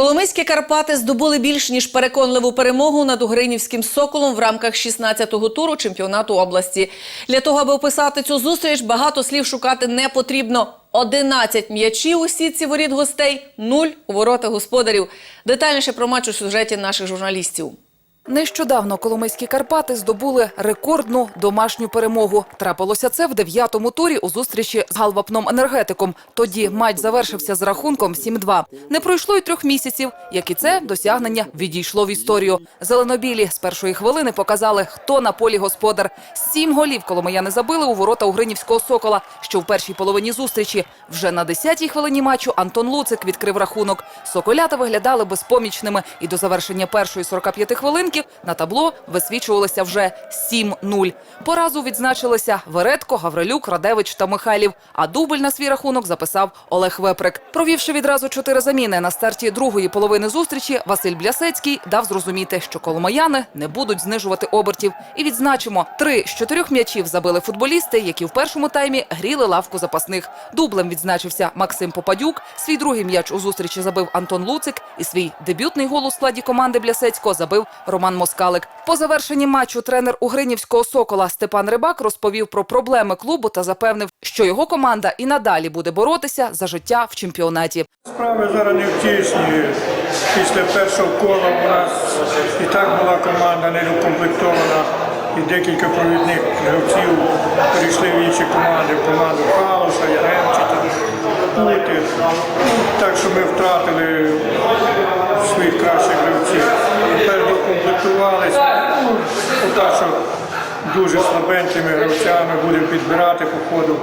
Коломийські Карпати здобули більш ніж переконливу перемогу над Угринівським соколом в рамках 16-го туру чемпіонату області. Для того, аби описати цю зустріч, багато слів шукати не потрібно. 11 м'ячів у сітці воріт гостей, 0 у ворота господарів. Детальніше про матч у сюжеті наших журналістів. Нещодавно Коломийські Карпати здобули рекордну домашню перемогу. Трапилося це в дев'ятому турі у зустрічі з Галвапном енергетиком. Тоді матч завершився з рахунком 7-2. Не пройшло й трьох місяців, як і це досягнення відійшло в історію. Зеленобілі з першої хвилини показали, хто на полі господар. Сім голів коломияни забили у ворота Угринівського сокола, що в першій половині зустрічі. Вже на 10-й хвилині матчу Антон Луцик відкрив рахунок. Соколята виглядали безпомічними, і до завершення першої 45 хвилинки на табло висвічувалося вже 7-0. Поразу відзначилися Веретко, Гаврилюк, Радевич та Михайлів. А дубль на свій рахунок записав Олег Веприк. Провівши відразу чотири заміни на старті другої половини зустрічі, Василь Блясецький дав зрозуміти, що коломаяни не будуть знижувати обертів. І відзначимо, три з чотирьох м'ячів забили футболісти, які в першому таймі гріли лавку запасних. Дублем відзначився Максим Попадюк. Свій другий м'яч у зустрічі забив Антон Луцик. І свій дебютний гол у складі команди Блясецького забив Роман Москалик. По завершенні матчу тренер Угринівського сокола Степан Рибак розповів про проблеми клубу та запевнив, що його команда і надалі буде боротися за життя в чемпіонаті. Справи зараз не втішні. Після першого кола у нас і так була команда недокомплектована, і декілька провідних гравців перейшли в інші команди, в команду Халуша, Яремчика, Пути. Так що ми втратили своїх кращих докомплектувалися. Ну, що дуже слабенькими гравцями будемо підбирати по ходу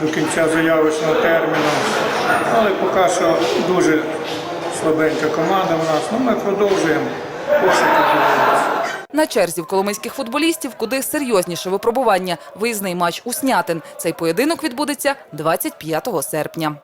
до кінця заявочного терміну. Але поки що дуже слабенька команда у нас. Ну, ми продовжуємо пошуки. На черзі в коломийських футболістів куди серйозніше випробування. Виїзний матч у Снятин. Цей поєдинок відбудеться 25 серпня.